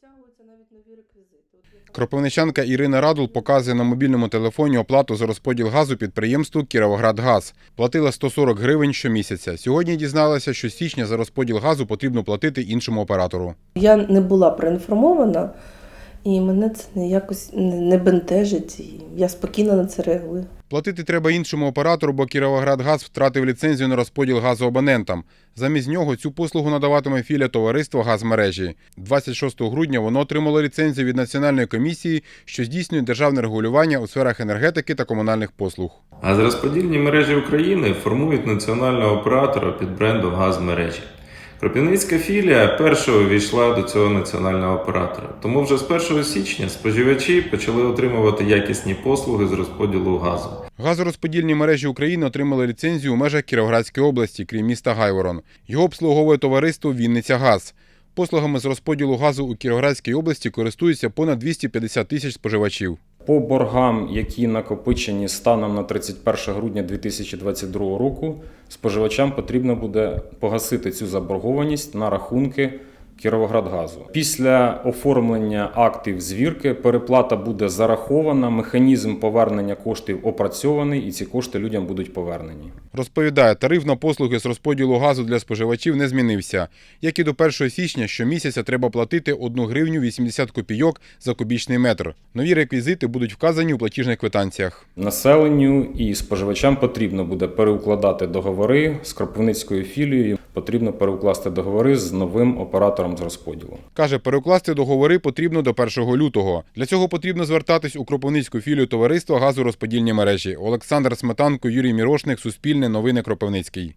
підтягуються навіть нові реквізити. Кропивничанка Ірина Радул показує на мобільному телефоні оплату за розподіл газу підприємству Кіровоградгаз. Платила 140 гривень щомісяця. Сьогодні дізналася, що з січня за розподіл газу потрібно платити іншому оператору. Я не була проінформована, і мене це не якось не бентежить. Я спокійно на це реагую. Платити треба іншому оператору, бо Кіровоградгаз втратив ліцензію на розподіл газу абонентам. Замість нього цю послугу надаватиме філія товариства «Газмережі». 26 грудня воно отримало ліцензію від Національної комісії, що здійснює державне регулювання у сферах енергетики та комунальних послуг. Газорозподільні мережі України формують національного оператора під брендом «Газмережі». Кропивницька філія першою війшла до цього національного оператора. Тому вже з 1 січня споживачі почали отримувати якісні послуги з розподілу газу. Газорозподільні мережі України отримали ліцензію у межах Кіровоградської області, крім міста Гайворон. Його обслуговує товариство Вінниця Газ. Послугами з розподілу газу у Кіровоградській області користуються понад 250 тисяч споживачів. По боргам, які накопичені станом на 31 грудня 2022 року, споживачам потрібно буде погасити цю заборгованість на рахунки Кіровоградгазу. Після оформлення актів звірки переплата буде зарахована, механізм повернення коштів опрацьований, і ці кошти людям будуть повернені. Розповідає, тариф на послуги з розподілу газу для споживачів не змінився. Як і до 1 січня, щомісяця треба платити 1 гривню 80 копійок за кубічний метр. Нові реквізити будуть вказані у платіжних квитанціях. Населенню і споживачам потрібно буде переукладати договори з Кропивницькою філією. Потрібно переукласти договори з новим оператором з розподілу. Каже, переукласти договори потрібно до 1 лютого. Для цього потрібно звертатись у Кропивницьку філію товариства газорозподільні мережі. Олександр Сметанко, Юрій Мірошник, Суспільне, Новини Кропивницький.